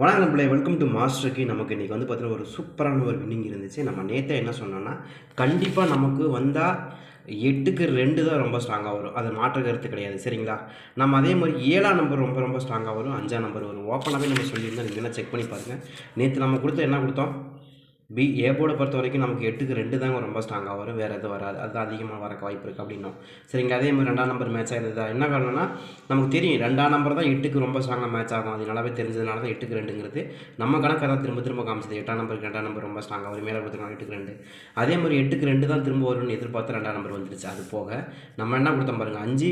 வணக்கம் பிள்ளை welcome to மாஸ்டருக்கு நமக்கு இன்றைக்கி வந்து பார்த்தீங்கன்னா ஒரு சூப்பரான ஒரு வின்னிங் இருந்துச்சு. நம்ம நேற்று என்ன சொன்னோன்னா கண்டிப்பாக நமக்கு வந்தால் எட்டுக்கு ரெண்டு தான் ரொம்ப ஸ்ட்ராங்காக வரும். அது மாற்று கருத்து கிடையாது சரிங்களா? நம்ம அதே மாதிரி ஏழாம் நம்பர் ரொம்ப ரொம்ப ஸ்ட்ராங்காக வரும் அஞ்சாம் நம்பர் வரும். ஓப்பனாகவே நம்ம சொல்லியிருந்தோம் நீங்கள் என்ன செக் பண்ணி பாருங்கள் நேற்று நம்ம கொடுத்த என்ன கொடுத்தோம்? பி ஏ போர்டை பொறுத்த வரைக்கும் நமக்கு எட்டுக்கு ரெண்டு தாங்க ரொம்ப ஸ்ட்ராங்காக வரும். வேறு எதுவும் வராது. அதுதான் அதிகமாக வரக்க வாய்ப்பு இருக்குது அப்படின்னும். சரிங்க அதே மாதிரி ரெண்டாம் நம்பர் மேட்ச் ஆயிருந்தது என்ன காரணம்னா நமக்கு தெரியும் ரெண்டாம் நம்பர் தான் எட்டுக்கு ரொம்ப ஸ்ட்ராங்காக மேட்ச் ஆகும். அது நல்லாவே தெரிஞ்சதுனால தான் எட்டுக்கு ரெண்டுங்கிறது. நம்ம கணக்கு தான் திரும்ப திரும்ப காமிச்சது. எட்டாம் நம்பருக்கு ரெண்டாம் நம்பர் ரொம்ப ஸ்ட்ராங்காக வரும். மேலே கொடுத்துருக்காங்க எட்டுக்கு ரெண்டு. அதே மாதிரி எட்டுக்கு ரெண்டு தான் திரும்ப வரும்னு எதிர்பார்த்து ரெண்டாம் நம்பர் வந்துருச்சு. அது போக நம்ம என்ன கொடுத்தோம் பாருங்கள் அஞ்சு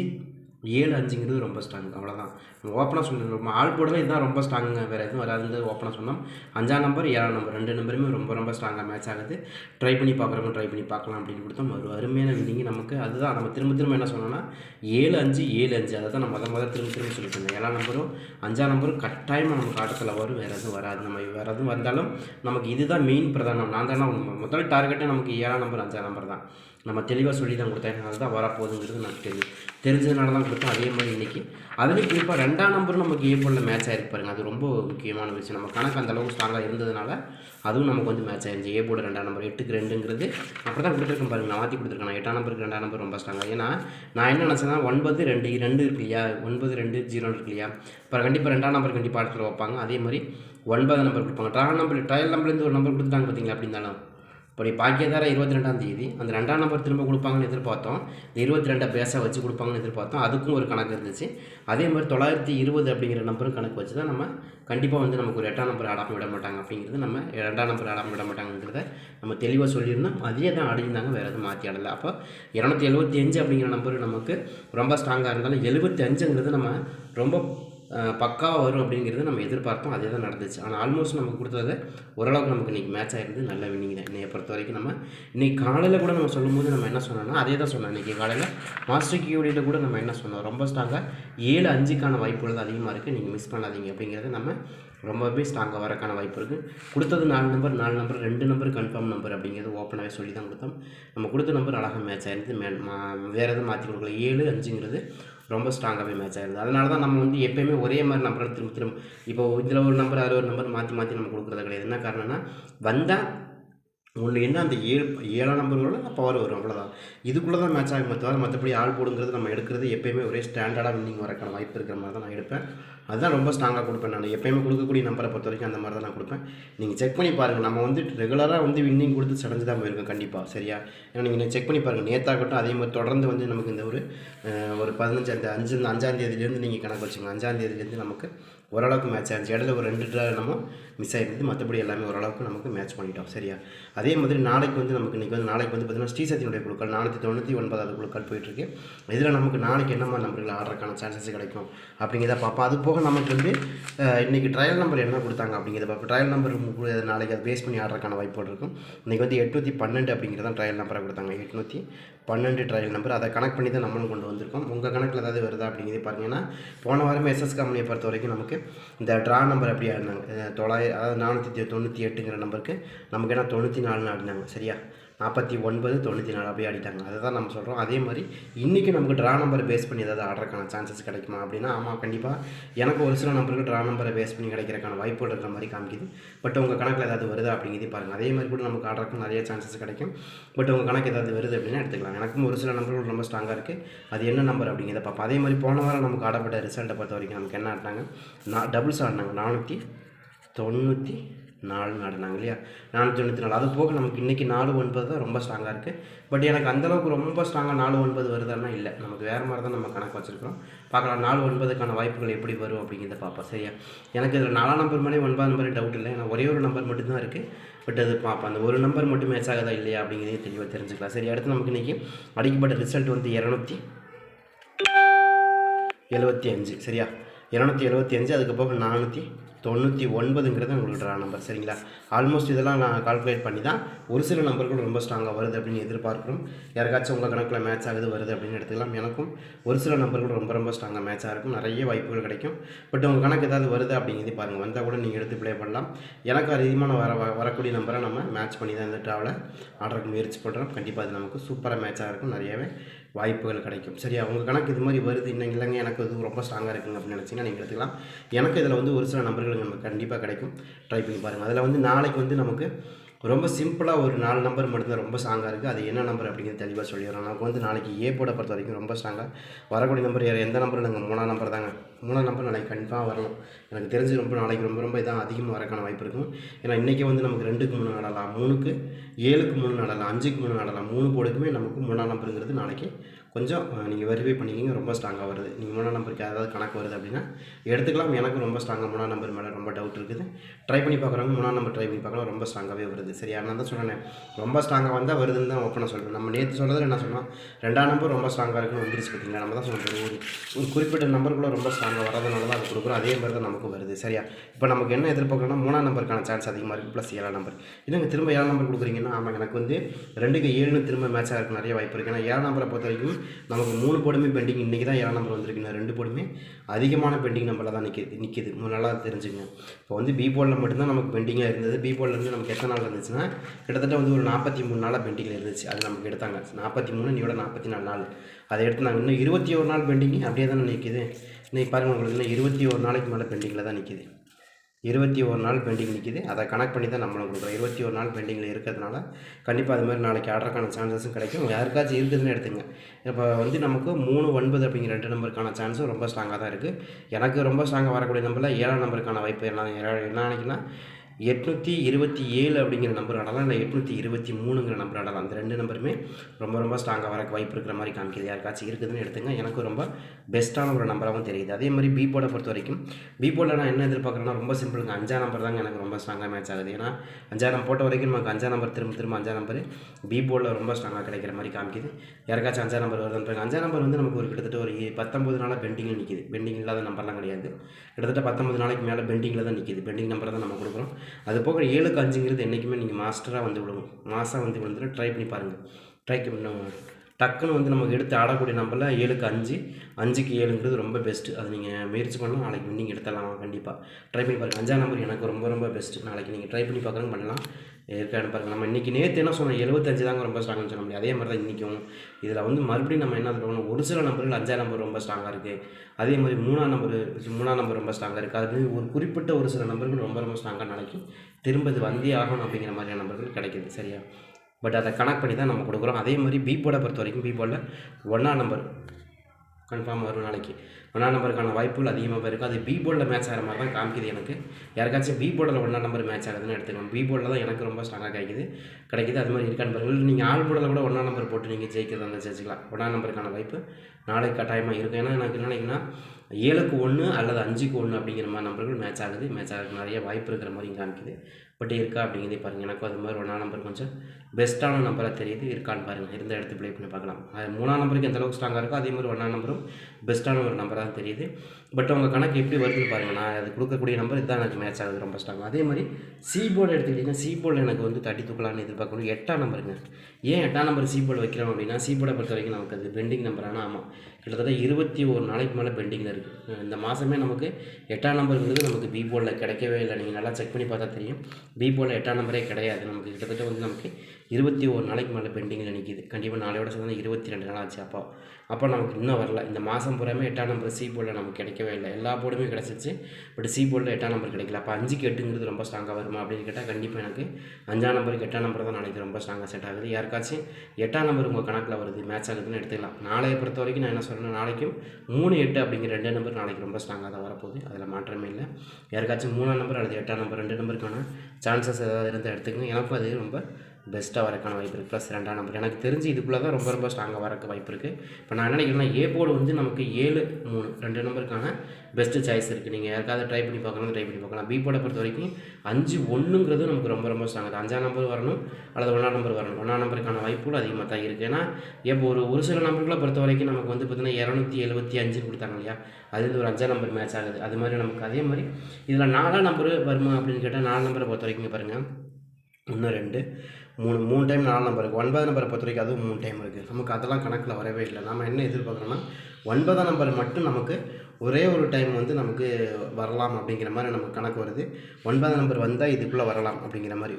ஏழு அஞ்சுங்கிறது ரொம்ப ஸ்ட்ராங் அவ்வளோதான் ஓப்பனாக சொல்லிடுறோம் ஆள் போடவே இதுதான் ரொம்ப ஸ்ட்ராங்குங்க வேறு எதுவும் வராதுன்னு ஓப்பனாக சொன்னோம். அஞ்சாம் நம்பர் ஏழாம் நம்பர் ரெண்டு நம்பருமே ரொம்ப ரொம்ப ஸ்ட்ராங்காக மேட்ச் ஆகுது. ட்ரை பண்ணி பார்க்குறவங்க ட்ரை பண்ணி பார்க்கலாம் அப்படின்னு கொடுத்தோம். ஒரு அருமையான வில்லிங்க நமக்கு. அதுதான் நம்ம திரும்ப திரும்ப என்ன சொன்னோம்னா ஏழு அஞ்சு ஏழு அஞ்சு. அதை தான் நம்ம முதல் முதல் திரும்ப திரும்ப சொல்லிட்டு இருந்தோம் ஏழாம் நம்பரும் அஞ்சாம் நம்பரும் கட்டாயமாக நமக்கு ஆட்டத்தில் வரும். வேறு எதுவும் வராது. நம்ம வேறு எதுவும் வந்தாலும் நமக்கு இதுதான் மெயின் பிரதானம். நான் தானே முதல் டார்கெட்டே நமக்கு ஏழாம் நம்பர் அஞ்சாம் நம்பர் தான். நம்ம தெளிவாக சொல்லி தான் கொடுத்தேன். அதுதான் வரப்போகுதுங்கிறது நமக்கு தெரியும். தெரிஞ்சதுனால தான் கொடுத்தோம் அதே மாதிரி இன்றைக்கி அதுலேயும் குறிப்பாக ரெண்டாம் நம்பரும் நமக்கு ஏப்ரலில் மேட்ச் ஆகிருக்கு பாருங்கள் அது ரொம்ப முக்கியமான விஷயம். நம்ம கணக்கு அந்தளவுக்கு ஸ்ட்ராங்காக இருந்ததுனால அதுவும் நமக்கு வந்து மேட்ச் ஆயிருந்துச்சு. ஏ போர்டு ரெண்டாம் நம்பர் எட்டுக்கு ரெண்டுங்கிறது அப்புறம் தான் கொடுத்துருக்கேன் பாருங்க. நான் மாற்றி கொடுத்துருக்கேன். நான் எட்டாம் நம்பருக்கு ரெண்டாம் நம்பர் ரொம்ப ஸ்ட்ராங்காக ஏன்னா நான் என்ன நினச்சேன்னா ஒன்பது ரெண்டு ரெண்டு இருக்கு இல்லையா? ஒன்பது ரெண்டு ஜீரோ இருக்கு இல்லையா? அப்புறம் கண்டிப்பாக ரெண்டாம் நம்பர் கண்டிப்பாக இடத்துல வைப்பாங்க. அதே மாதிரி ஒன்பது நம்பர் கொடுப்பாங்க. ட்ராவல் நம்பர் ட்ரையல் நம்பர்லேருந்து ஒரு நம்பர் கொடுத்துட்டாங்க பார்த்தீங்களா அப்படி இருந்தாலும் இப்படி பாக்கியதார இருபத்தி ரெண்டாம் தேதி அந்த ரெண்டாம் நம்பர் திரும்ப கொடுப்பாங்கன்னு எதிர்பார்த்தோம். இந்த இருபத்தி ரெண்டை பேச வச்சு கொடுப்பாங்கன்னு எதிர்பார்த்தோம். அதுக்கும் ஒரு கணக்கு இருந்துச்சு. அதே மாதிரி தொள்ளாயிரத்தி இருபது அப்படிங்கிற நம்பரும் கணக்கு வச்சு தான் நம்ம கண்டிப்பாக வந்து நமக்கு ஒரு எட்டாம் நம்பர் ஆடாமல் விட மாட்டாங்க அப்படிங்கிறது நம்ம ரெண்டாம் நம்பர் ஆடாமல் விட மாட்டாங்கிறத நம்ம தெளிவாக சொல்லியிருந்தோம். அதே தான் ஆடிருந்தாங்க வேறு எதுவும் மாற்றி ஆடலை அப்போ இரநூத்தி எழுபத்தி அஞ்சு அப்படிங்கிற நம்பர் நமக்கு ரொம்ப ஸ்ட்ராங்காக இருந்தாலும் எழுபத்தி அஞ்சுங்கிறது நம்ம ரொம்ப பக்காவாக வரும் அப்படிங்கிறது நம்ம எதிர்பார்த்தோம் அதே தான் நடந்துச்சு. ஆனால் ஆல்மோஸ்ட் நமக்கு கொடுத்தது ஓரளவுக்கு நமக்கு இன்றைக்கி மேட்ச் ஆகிருந்து நல்ல வின்னிங் தான். என்னையை பொறுத்த வரைக்கும் நம்ம இன்றைக்கி காலையில் கூட நம்ம சொல்லும்போது நம்ம என்ன சொன்னோம்னா அதே தான் சொன்னோம். இன்றைக்கி காலையில் மாஸ்டர் கியூடியில் கூட நம்ம என்ன சொன்னோம்? ரொம்ப ஸ்ட்ராங்காக ஏழு அஞ்சுக்கான வாய்ப்புகள் அதிகமாக இருக்குது நீங்கள் மிஸ் பண்ணாதீங்க அப்படிங்கிறத நம்ம ரொம்பவே ஸ்ட்ராங்காக வரக்கான வாய்ப்பு இருக்குது கொடுத்தது நாலு நம்பர் நாலு நம்பர் ரெண்டு நம்பர் கன்ஃபார்ம் நம்பர் அப்படிங்கிறது ஓப்பனாகவே சொல்லி தான் கொடுத்தோம். நம்ம கொடுத்த நம்பர் அழகாக மேட்ச் ஆயிருந்து மே வேறு எதுவும் மாற்றி கொடுக்கல. ஏழு அஞ்சுங்கிறது ரொம்ப ஸ்ட்ராங்காகவே மேட்ச் ஆகிருது அதனால தான் நம்ம வந்து எப்போயுமே ஒரே மாதிரி நம்பரை திரும்ப திரும்ப இப்போ இதில் ஒரு நம்பர் அதில் ஒரு நம்பர் மாற்றி மாற்றி நம்ம கொடுக்குறது கிடையாது. என்ன காரணம்னா வந்தால் ஒன்று என்ன அந்த ஏழு ஏழாம் நம்பர்களோட பவர் வரும் அவ்வளோதான் இதுக்குள்ளே தான் மேட்ச் ஆகும் தவிர மற்றபடி ஆள் போடுங்கிறது நம்ம எடுக்கிறது எப்போயுமே ஒரே ஸ்டாண்டர்டாக வின்னிங் வரக்கான வாய்ப்பு இருக்கிற மாதிரி தான் நான் எடுப்பேன். அதுதான் ரொம்ப ஸ்ட்ராங்காக கொடுப்பேன் நான். எப்போயுமே கொடுக்கக்கூடிய நம்பரை பொறுத்த வரைக்கும் அந்த மாதிரி தான் நான் கொடுப்பேன். நீங்கள் செக் பண்ணி பாருங்கள் நம்ம வந்து ரெகுலராக வந்து வின்னிங் கொடுத்து சடைஞ்சு தான் போயிருக்கோம் கண்டிப்பாக சரியா? ஏன்னா நீங்கள் செக் பண்ணி பாருங்கள் நேத்தாகட்டும் அதே மாதிரி தொடர்ந்து வந்து நமக்கு இந்த ஒரு ஒரு பதினஞ்சு அந்த அஞ்சு அஞ்சாந்தேதியிலேருந்து நீங்கள் கணக்கு வச்சுங்க அஞ்சாந்தேதியிலேருந்து நமக்கு ஓரளவுக்கு மேட்ச் ஆச்சு. இடையில ஒரு ரெண்டு ட்ரா நம்ம மிஸ் ஆகிருந்தது மற்றபடி எல்லாமே ஓரளவுக்கு நமக்கு மேட்ச் பண்ணிட்டோம். சரியா? அதே மாதிரி நாளைக்கு வந்து நமக்கு இன்றைக்கி வந்து நாளைக்கு வந்து பார்த்திங்கன்னா ஸ்ரீசக்தியினுடைய குழுக்கள் நானூற்றி தொண்ணூற்றி ஒன்பதாவது குழுக்கள் போயிட்டுருக்கு. இதில் நமக்கு நாளைக்கு என்ன மாதிரி நம்பர்கள் ஆடுறதுக்கான சான்சஸ் கிடைக்கும் அப்படிங்கிறத பார்ப்போம். அது போக நமக்கு வந்து இன்றைக்கி ட்ரையல் நம்பர் என்ன கொடுத்தாங்க அப்படிங்கிறத பார்ப்போம். ட்ரையல் நம்பர் நாளைக்கு அதை பேஸ் பண்ணி ஆடுறதுக்கான வாய்ப்புகள் இருக்கும். இன்றைக்கி வந்து எட்நூற்றி பன்னெண்டு அப்படிங்கிறதான் ட்ரையல் நம்பரை கொடுத்தாங்க. எட்நூற்றி பன்னெண்டு ட்ரையல் நம்பர் அதை கனெக்ட் பண்ணி தான் நம்மளும் கொண்டு வந்திருக்கோம். உங்கள் கணக்கில் ஏதாவது வருதா அப்படிங்கிறது பார்த்தீங்கன்னா போன வாரம் எஸ்எஸ் கம்பெனியை பொறுத்த வரைக்கும் நமக்கு இந்த ட்ரா நம்பர் அப்படி ஆடினாங்க தொள்ளாயிரம் அதாவது நானூற்றி தொண்ணூற்றி எட்டுங்கிற நம்பருக்கு நமக்கு என்ன தொண்ணூற்றி நாலுன்னு ஆடினாங்க. சரியா? நாற்பத்தி ஒன்பது தொண்ணூற்றி நாலு அப்படியே ஆடிட்டாங்க. அதை தான் நம்ம சொல்கிறோம் அதே மாதிரி இன்றைக்கி நமக்கு ட்ரா நம்பரை பேஸ் பண்ணி ஏதாவது ஆடுறதுக்கான சான்சஸ் கிடைக்குமா அப்படின்னா ஆமாம் கண்டிப்பாக எனக்கு ஒரு சில நம்பருக்கு ட்ரா நம்பரை பேஸ் பண்ணி கிடைக்கிறக்கான வாய்ப்புகள் இருக்கிற மாதிரி காமிக்குது. பட் உங்கள் கணக்கில் ஏதாவது வருதா அப்படிங்கிறது பாருங்கள் அதே மாதிரி கூட நமக்கு ஆடுறதுக்கு நிறைய சான்சஸ் கிடைக்கும். பட் உங்கள் கணக்கு ஏதாவது வருது அப்படின்னா எடுத்துக்கலாம். எனக்கும் ஒரு சில நம்பர்கள் ரொம்ப ஸ்ட்ராங்காக இருக்குது அது என்ன நம்பர் அப்படிங்கிறத பார்ப்போம். அதே மாதிரி போன வாரம் நமக்கு ஆடப்பட்ட ரிசல்ட்டை பொறுத்த வரைக்கும் நமக்கு என்ன ஆடினாங்க? நான் டபுள்ஸ் ஆடினாங்க. நானூற்றி தொண்ணூற்றி நாலு ஆடினாங்க இல்லையா? நானூற்றி தொண்ணூற்றி நாலு. அது போக நமக்கு இன்றைக்கி நாலு ஒன்பது தான் ரொம்ப ஸ்ட்ராங்காக இருக்குது பட் எனக்கு அந்தளவுக்கு ரொம்ப ஸ்ட்ராங்காக நாலு ஒன்பது வருதானா இல்லை. நமக்கு வேறு மாதிரி தான் நம்ம கணக்கு வச்சுருக்கோம் பார்க்கலாம் நாலு ஒன்பதுக்கான வாய்ப்புகள் எப்படி வரும் அப்படிங்கிறத பார்ப்போம். சரியா? எனக்கு இதில் நாலாம் நம்பர் மாதிரி ஒன்பது நம்பர் டவுட் இல்லை. ஏன்னா ஒரே ஒரு நம்பர் மட்டும்தான் இருக்குது பட் அது பார்ப்போம். அந்த ஒரு நம்பர் மட்டும் மேட்ச் ஆகுதா இல்லையா அப்படிங்கிறதையும் தெளிவாக தெரிஞ்சுக்கலாம். சரி அடுத்து நமக்கு இன்றைக்கி அடிக்கப்பட்ட ரிசல்ட் வந்து இரநூத்தி எழுபத்தி அஞ்சு. சரியா? இரநூத்தி எழுபத்தி அஞ்சு. அதுக்கு போக நானூற்றி தொண்ணூற்றி ஒன்பதுங்கிறது உங்களுக்கு ட்ரா நம்பர் சரிங்களா? ஆல்மோஸ்ட் இதெல்லாம் நான் கால்குலேட் பண்ணி தான் ஒரு சில நம்பர்கள் ரொம்ப ஸ்ட்ராங்காக வருது அப்படின்னு எதிர்பார்க்குறோம். யாருக்காச்சும் உங்கள் கணக்கில் மேட்ச் ஆகுது வருது அப்படின்னு எடுத்துக்கலாம். எனக்கும் ஒரு சில நம்பர்கள் ரொம்ப ரொம்ப ஸ்ட்ராங்காக மேட்சாக இருக்கும். நிறைய வாய்ப்புகள் கிடைக்கும். பட் உங்கள் கணக்கு ஏதாவது வருது அப்படிங்கிறது பாருங்கள் வந்தால் கூட நீங்கள் எடுத்து ப்ளே பண்ணலாம். எனக்கு அதிகமான வர வரக்கூடிய நம்பரை நம்ம மேட்ச் பண்ணி தான் இந்த ட்ராவலை ஆடுறதுக்கு முயற்சி பண்ணுறோம் கண்டிப்பாக அது நமக்கு சூப்பராக மேட்சாக இருக்கும். நிறையவே வாய்ப்புகள் கிடைக்கும். சரியா உங்கள் கணக்கு இது மாதிரி வருது இன்னும் இல்லைங்க எனக்கு இது ரொம்ப ஸ்ட்ராங்காக இருக்குங்க அப்படின்னு நினச்சிங்கன்னா நீங்கள் எடுத்துக்கலாம். எனக்கு இதில் வந்து ஒரு சில நம்பர்கள் நமக்கு கண்டிப்பாக கிடைக்கும். ட்ரை பண்ணி பாருங்கள் அதில் வந்து நாளைக்கு வந்து நமக்கு ரொம்ப சிம்பிளாக ஒரு நாலு நம்பர் மட்டும்தான் ரொம்ப ஸ்ட்ராங்காக இருக்குது அது என்ன நம்பர் அப்படிங்கிறது தெளிவாக சொல்லிடுறோம் நமக்கு வந்து நாளைக்கு ஏ போட பொறுத்த வரைக்கும் ரொம்ப ஸ்ட்ராங்காக வரக்கூடிய நம்பர் எந்த நம்பர் நாங்கள் மூணாம் நம்பர் தாங்க. மூணாம் நம்பர் நாளைக்கு கன்ஃபார்ம் வரணும். எனக்கு தெரிஞ்சு ரொம்ப நாளைக்கு ரொம்ப ரொம்ப இதான் அதிகமாக வரக்கான வாய்ப்பு இருக்கும். ஏன்னா இன்றைக்கி வந்து நமக்கு ரெண்டுக்கு மூணு நடலாம் மூணுக்கு ஏழுக்கு மூணு நடலாம் அஞ்சுக்கு மூணு நடலாம் மூணு போடுக்குமே நமக்கு மூணாம் நம்பருங்கிறது நாளைக்கு கொஞ்சம் நீங்கள் வெரிஃபை பண்ணிக்கிங்க ரொம்ப ஸ்ட்ராங்காக வருது. நீங்கள் மூணாம் நம்பருக்கு ஏதாவது கணக்கு வருது அப்படின்னா எடுத்துக்கலாம். எனக்கு ரொம்ப ஸ்ட்ராங்காக மூணாம் நம்பர் மேலே ரொம்ப டவுட் இருக்குது. ட்ரை பண்ணி பார்க்குறவங்க மூணாம் நம்பர் ட்ரை பண்ணி பார்க்கலாம் ரொம்ப ஸ்ட்ராங்காகவே வருது. சரி நான் தான் சொன்னேன் ரொம்ப ஸ்ட்ராங்காக வந்தால் வருதுன்னு தான் ஓப்பனாக சொல்கிறேன் நம்ம நேற்று சொல்கிறது என்ன சொன்னோம்? ரெண்டாம் நம்பர் ரொம்ப ஸ்ட்ராங்காக இருக்குன்னு வந்துருச்சு பார்த்தீங்களா? நம்ம தான் சொன்னோம் ஒரு ஒரு குறிப்பிட்ட நம்பருக்குள்ளே ரொம்ப ஸ்ட்ராங்காக வரதுனால தான் அது கொடுக்குறோம். அதே மாதிரி தான் நமக்கு வருது. சரியா? இப்போ நமக்கு என்ன எதிர்பார்க்கணும்னா மூணாம் நம்பருக்கான சான்ஸ் அதிகமாக இருக்குது ப்ளஸ் ஏழாம் நம்பர் இல்லைங்க திரும்ப ஏழாம் நம்பர் கொடுக்குறீங்கன்னா ஆமாம் எனக்கு வந்து ரெண்டுக்கு ஏழுன்னு திரும்ப மேட்ச் ஆகிறதுக்கு நிறைய வாய்ப்பு இருக்குது ஏன்னா ஏழாம் நம்பரை பொறுத்த வரைக்கும் நமக்கு மூணு போடுமே பெண்டிங் இன்றைக்கி தான் ஏழாம் நம்பர் வந்திருக்குண்ணா ரெண்டு போடுமே. அதிகமான பெண்டிங் நம்பரில் தான் நிற்கிது நிற்கிது நல்லா தெரிஞ்சுங்க. இப்போ வந்து பி போர்டில் மட்டும்தான் நமக்கு பெண்டிங்காக இருந்தது. பி போர்டில் இருந்து நமக்கு எத்தனை நாள் இருந்துச்சுன்னா கிட்டத்தட்ட வந்து ஒரு நாற்பத்தி மூணு நாளாக பெண்டிங்கில் இருந்துச்சு. அது நமக்கு எடுத்தாங்க. நாற்பத்தி மூணு நீயோட நாற்பத்தி நாலு நாள். அதை எடுத்து நாங்கள் இன்னும் இருபத்தி ஒரு நாள் பெண்டிங் அப்படியே தானே நிற்கிது இன்னைக்கு பாருங்கள் உங்களுக்கு இன்னும் இருபத்தி ஒரு நாளைக்கு மேலே பெண்டிங்கில் தான் நிற்கிது இருபத்தி ஒரு நாள் பெண்டிங் நிற்கிது அதை கனெக்ட் பண்ணி தான் நம்மளும் கொடுக்குறோம். இருபத்தி ஒரு நாள் பெண்டிங்கில் இருக்கிறதுனால கண்டிப்பாக அது மாதிரி நாளைக்கு ஆர்டருக்கான சான்சஸும் கிடைக்கும். யாருக்காச்சும் இருக்குதுன்னு எடுத்துங்க. இப்போ வந்து நமக்கு மூணு ஒன்பது அப்படிங்கிற ரெண்டு நம்பருக்கான சான்ஸும் ரொம்ப ஸ்ட்ராங்காக தான் இருக்குது எனக்கு ரொம்ப ஸ்ட்ராங்காக வரக்கூடிய நம்பரில் ஏழாம் நம்பருக்கான வாய்ப்பு என்ன என்ன நினைக்கினா எட்நூற்றி இருபத்தி ஏழு அப்படிங்கிற நம்பர் ஆடலாம் இல்லை எட்நூற்றி இருபத்தி மூணுங்கிற நம்பர் ஆடலாம் அந்த ரெண்டு நம்பருமே ரொம்ப ரொம்ப ஸ்ட்ராங்காக வரக்கு வாய்ப்பு இருக்கிற மாதிரி காமிக்குது. யாருக்காச்சும் இருக்குதுன்னு எடுத்துங்க. எனக்கு ரொம்ப பெஸ்ட்டான ஒரு நம்பராகவும் தெரியுது. அதே மாதிரி பி போர்டை பொறுத்த வரைக்கும் பி போர்டில் நான் என்ன எதிர்பார்க்குறேன்னா ரொம்ப சிம்பிளுங்க அஞ்சாம் நம்பர் தாங்க எனக்கு ரொம்ப ஸ்ட்ராங்காக மேட்ச் ஆகுது. ஏன்னா அஞ்சாம் நம்பர் போட்ட வரைக்கும் நமக்கு அஞ்சாம் நம்பர் திரும்ப திரும்ப அஞ்சாம் நம்பர் பி போர்டில் ரொம்ப ஸ்ட்ராங்காக கிடைக்கிற மாதிரி காமிக்குது. யாருக்காச்சும் அஞ்சாம் நம்பர் வருதுன்றாங்க அஞ்சாம் நம்பர் வந்து நமக்கு ஒரு கிட்டத்தட்ட ஒரு பத்தொம்பது நாளாக பெண்டிங்கில் நிற்கிது பெண்டிங் இல்லாத நம்பர்லாம் கிடையாது. கிட்டத்தட்ட பத்தொம்பது நாளைக்கு மேலே பெண்டிங்கில் தான் நிற்கிது பெண்டிங் நம்பரை தான் நம்ம கொடுக்குறோம். அது போக ஏழுக்கு அஞ்சுங்கிறது என்றைக்குமே நீங்கள் மாஸ்டராக வந்து விடுவோம் மாதம் வந்து விழுந்துட்டு ட்ரை பண்ணி பாருங்கள் ட்ரை டக்குன்னு வந்து நமக்கு எடுத்து ஆடக்கூடிய நம்பரில் ஏழுக்கு அஞ்சு அஞ்சுக்கு ஏழுங்கிறது ரொம்ப பெஸ்ட்டு அது நீங்கள் முயற்சி பண்ணலாம் நாளைக்கு வின்னிங் எடுத்துடலாம் கண்டிப்பாக ட்ரை பண்ணி பாருங்கள் அஞ்சாம் நம்பர் எனக்கு ரொம்ப ரொம்ப பெஸ்ட்டு நாளைக்கு நீங்கள் ட்ரை பண்ணி பார்க்குறங்க பண்ணலாம். இருக்கான்னு பாருங்கள் நம்ம இன்றைக்கி நேற்று என்ன சொன்னோம்? எழுபத்தஞ்சு தாங்க ரொம்ப ஸ்ட்ராங்னு சொல்ல முடியும் அதே மாதிரி தான் இன்றைக்கும் இதில் வந்து மறுபடியும் நம்ம என்ன சொல்லணும் ஒரு சில நம்பர்கள் அஞ்சாம் நம்பர் ரொம்ப ஸ்ட்ராங்காக இருக்குது அதே மாதிரி மூணாம் நம்பர் மூணாம் நம்பர் ரொம்ப ஸ்ட்ராங்காக இருக்குது அது மாதிரி ஒரு குறிப்பிட்ட ஒரு சில நம்பர்கள் ரொம்ப ரொம்ப ஸ்ட்ராங்காக நாளைக்கு திரும்ப இது வந்தே ஆகணும் அப்படிங்கிற மாதிரியான நம்பர்கள் கிடைக்கிது சரியா? பட் அதை கனெக்ட் பண்ணி தான் நம்ம கொடுக்குறோம். அதே மாதிரி பி போர்டை பொறுத்த வரைக்கும் பி போர்டில் ஒன்றாம் நம்பர் கன்ஃபார்ம் வரும் நாளைக்கு. ஒன்றா நம்பருக்கான வாய்ப்புகள் அதிகமாக இருக்குது அது பி போர்டில் மேட்ச் ஆகிற மாதிரி தான் காமிக்குது எனக்கு. யாருக்காச்சும் பி போர்டில் ஒன்றா நம்பர் மேட்ச் ஆகுதுன்னு எடுத்துக்கலாம் பி போர்டில் தான் எனக்கு ரொம்ப ஸ்ட்ராங்காக கிடைக்குது. கிடைக்குது. அது மாதிரி இருக்கான்னு பாருங்கள் நீங்கள் ஆள் போர்டில் கூட ஒன்றா நம்பர் போட்டு நீங்கள் ஜெயிக்கிறதா இருந்தால் ஜெயிச்சிக்கலாம். ஒன்றா நம்பருக்கான வாய்ப்பு நாளைக்கு கட்டாயமாக இருக்கும். ஏன்னா எனக்கு என்ன நினைக்கிறேன்னா ஏழுக்கு ஒன்று அல்லது அஞ்சுக்கு ஒன்று அப்படிங்கிற மாதிரி நம்பர்கள் மேட்ச் ஆகுது. மேட்ச் ஆகிறதுக்கு நிறைய வாய்ப்பு இருக்கிற மாதிரி காமிக்குது. பட் இருக்கா அப்படிங்கிறதே பாருங்கள் எனக்கும் அது மாதிரி ஒன்றாம் நம்பர் கொஞ்சம் பெஸ்ட்டான நம்பராக தெரியுது. இருக்கான்னு பாருங்கள் இருந்த இடத்து ப்ளே பண்ணி பார்க்கலாம். அது மூணாம் நம்பருக்கு எந்த அளவுக்கு ஸ்ட்ராங்காக இருக்கோ அதே மாதிரி ஒன்றாம் நம்பரும் பெஸ்ட்டான ஒரு நம்பராக தெரியுது. பட் அவங்க கணக்கு எப்படி வருதுன்னு பாருங்கள் நான் அது கொடுக்கக்கூடிய நம்பர் இதுதான் எனக்கு மேட்ச் ஆகுது ரொம்ப ஸ்ட்ராங் அதே மாதிரி சி போர்டு எடுத்துக்கிட்டிங்கன்னா சி போர்டில் எனக்கு வந்து தட்டி தூக்கலான்னு எதிர்பார்க்கணும் எட்டாம் நம்பருங்க ஏன் எட்டாம் நம்பர் சி போர்டு வைக்கிறோம் அப்படின்னா சி போர்டை பொறுத்த வரைக்கும் நமக்கு அது பெண்டிங் நம்பர் ஆமாம் கிட்டத்தட்ட இருபத்தி ஒரு நாளைக்கு மேலே பெண்டிங்கில் இருக்குது இந்த மாதமே நமக்கு எட்டாம் நம்பருங்கிறது நமக்கு பி போர்டில் கிடைக்கவே இல்லை. நீங்கள் நல்லா செக் பண்ணி பார்த்தா தெரியும். பி போர்டில் எட்டாம் நம்பரே கிடையாது. நமக்கு கிட்டத்தட்ட வந்து நமக்கு இருபத்தி ஒரு நாளைக்கு மேலே பெண்டிங்கில் நிற்கிது கண்டிப்பாக நாளையோட சேர்ந்து இருபத்தி ரெண்டு நாள் ஆச்சு அப்போ. அப்போ நமக்கு இன்னும் வரல. இந்த மாதம் பூராமே எட்டாம் நம்பர் சி போர்டில் நமக்கு கிடைக்கவே இல்லை. எல்லா போர்டுமே கிடச்சிச்சு. பட் சி போர்டில் எட்டாம் நம்பர் கிடைக்கல. அப்போ அஞ்சுக்கு எட்டுங்கிறது ரொம்ப ஸ்ட்ராங்காக வருமா அப்படின்னு கேட்டால் கண்டிப்பாக எனக்கு அஞ்சாம் நம்பருக்கு எட்டாம் நம்பர் தான் நாளைக்கு ரொம்ப ஸ்ட்ராங்காக செட் ஆகுது. யாருக்காச்சும் எட்டாம் நம்பர் உங்கள் கணக்கில் வருது மேட்ச் ஆகுதுன்னு எடுத்துக்கலாம். நாளையை பொறுத்த வரைக்கும் நான் என்ன சொல்கிறேன் நாளைக்கும் மூணு எட்டு அப்படிங்கிற ரெண்டு நம்பர் நாளைக்கு ரொம்ப ஸ்ட்ராங்காக தான் வரப்போகுது. அதில் மாற்றமே இல்லை. யாருக்காச்சும் மூணாம் நம்பர் அல்லது எட்டாம் நம்பர் ரெண்டு நம்பருக்கான சான்சஸ் ஏதாவது இருந்தால் எடுத்துக்கணும் எனக்கும் அது ரொம்ப பெஸ்ட்டாக வரக்கான வாய்ப்பு இருக்குது ப்ளஸ் ரெண்டாம் நம்பர் எனக்கு தெரிஞ்சு இதுக்குள்ளே தான் ரொம்ப ரொம்ப ஸ்ட்ராங்காக வரக்கு வாய்ப்பு இருக்குது இப்போ நான் என்ன நினைக்கிறேன்னா ஏ போர்டு வந்து நமக்கு ஏழு மூணு ரெண்டு நம்பருக்கான பெஸ்ட்டு சாய்ஸ் இருக்குது நீங்கள் யாருக்காவது ட்ரை பண்ணி பார்க்கணும் ட்ரை பண்ணி பார்க்கலாம். பி போர்டை பொறுத்த வரைக்கும் அஞ்சு ஒன்றுங்கிறது நமக்கு ரொம்ப ரொம்ப ஸ்ட்ராங் அஞ்சாம் நம்பர் வரணும் அல்லது ஒன்றாம் நம்பர் வரணும். ஒன்றாம் நம்பருக்கான வாய்ப்புகள் அதிகமாக தான் இருக்குது ஏன்னா இப்போ ஒரு ஒரு சில நம்பர்களை பொறுத்த வரைக்கும் நமக்கு வந்து பார்த்திங்கன்னா இரநூத்தி எழுபத்தி அஞ்சுன்னு கொடுத்தாங்க இல்லையா? அது வந்து ஒரு அஞ்சாம் நம்பர் மேட்ச் ஆகுது. அது மாதிரி நமக்கு அதே மாதிரி இதில் நாலாம் நம்பர் வருமா அப்படின்னு கேட்டால் நாலு நம்பரை பொறுத்த வரைக்கும் பாருங்கள் ஒன்று ரெண்டு. மூணு மூணு டைம் நாலு நம்பர் இருக்குது ஒன்பதாம் நம்பரை பொறுத்த வரைக்கும் அதுவும் மூணு டைம் இருக்குது நமக்கு அதெல்லாம் கணக்கில் வரவே இல்லை. நம்ம என்ன எதிர்பார்க்குறோன்னா ஒன்பதாம் நம்பர் மட்டும் நமக்கு ஒரே ஒரு டைம் வந்து நமக்கு வரலாம் அப்படிங்கிற மாதிரி நமக்கு கணக்கு வருது. ஒன்பதாம் நம்பர் வந்தால் இதுக்குள்ளே வரலாம் அப்படிங்கிற மாதிரி.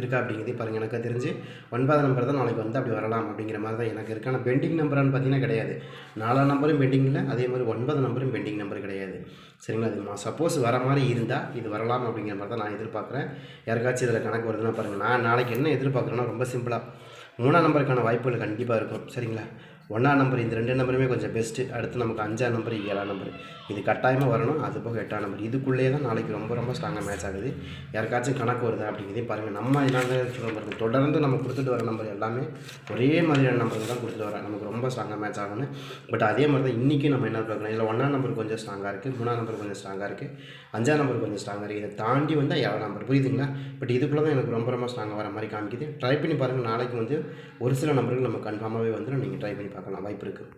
இருக்கா அப்படிங்கிறதே பாருங்கள் எனக்கு தெரிஞ்சு ஒன்பதாம் நம்பர் தான் நாளைக்கு வந்து அப்படி வரலாம் அப்படிங்கிற மாதிரி தான் எனக்கு இருக்குது ஆனால் பெண்டிங் நம்பரான்னு பார்த்தீங்கன்னா கிடையாது. நாலாம் நம்பரும் பெண்டிங் இல்லை அதே மாதிரி ஒன்பது நம்பரும் பெண்டிங் நம்பர் கிடையாது. சரிங்களா? அது சப்போஸ் வர மாதிரி இருந்தால் இது வரலாம் அப்படிங்கிற மாதிரி தான் நான் எதிர்பார்க்குறேன். யாருக்காச்சும் இதில் கணக்கு வருதுன்னா பாருங்கள் நான் நாளைக்கு என்ன எதிர்பார்க்குறேன்னா ரொம்ப சிம்பிளாக மூணாம் நம்பருக்கான வாய்ப்புகள் கண்டிப்பாக இருக்கும். சரிங்களா? ஒன்றாம் நம்பர் இந்த ரெண்டு நம்பருமே கொஞ்சம் பெஸ்ட்டு அடுத்து நமக்கு அஞ்சாம் நம்பர் ஏழாம் நம்பர். இது கட்டாயமாக வரணும். அது போக எட்டாம் நம்பர். இதுக்குள்ளேயே தான் நாளைக்கு ரொம்ப ரொம்ப ஸ்ட்ராங்காக மேட்ச் ஆகுது. யாருக்காச்சும் கணக்கு வருதா அப்படிங்கிறதே பாருங்கள் நம்ம இதனால சொல்கிறோம் தொடர்ந்து நம்ம கொடுத்துட்டு வர நம்பர் எல்லாமே ஒரே மாதிரியான நம்பர் தான் கொடுத்துட்டு வரேன் நமக்கு ரொம்ப ஸ்ட்ராங்காக மேட்ச் ஆகணும் பட் அதே மாதிரி தான் இன்றைக்கி நம்ம என்ன பார்க்கலாம்? இதில் ஒன்றாம் நம்பர் கொஞ்சம் ஸ்ட்ராங்காக இருக்குது மூணாம் நம்பர் கொஞ்சம் ஸ்ட்ராங்காக இருக்குது அஞ்சாம் நம்பர் கொஞ்சம் ஸ்ட்ராங்காக இருக்குது இதை தாண்டி வந்தால் ஏழாம் நம்பர். புரியுதுங்களா? பட் இதுக்குள்ளே தான் எனக்கு ரொம்ப ரொம்ப ஸ்ட்ராங்காக வர மாதிரி காமிக்குது. ட்ரை பண்ணி பாருங்கள் நாளைக்கு வந்து ஒரு சில நம்பர்கள் நம்ம கன்ஃபார்மாகவே வந்துடும் நீங்கள் ட்ரை பண்ணி பார்க்கலாம் வாய்ப்பு இருக்குது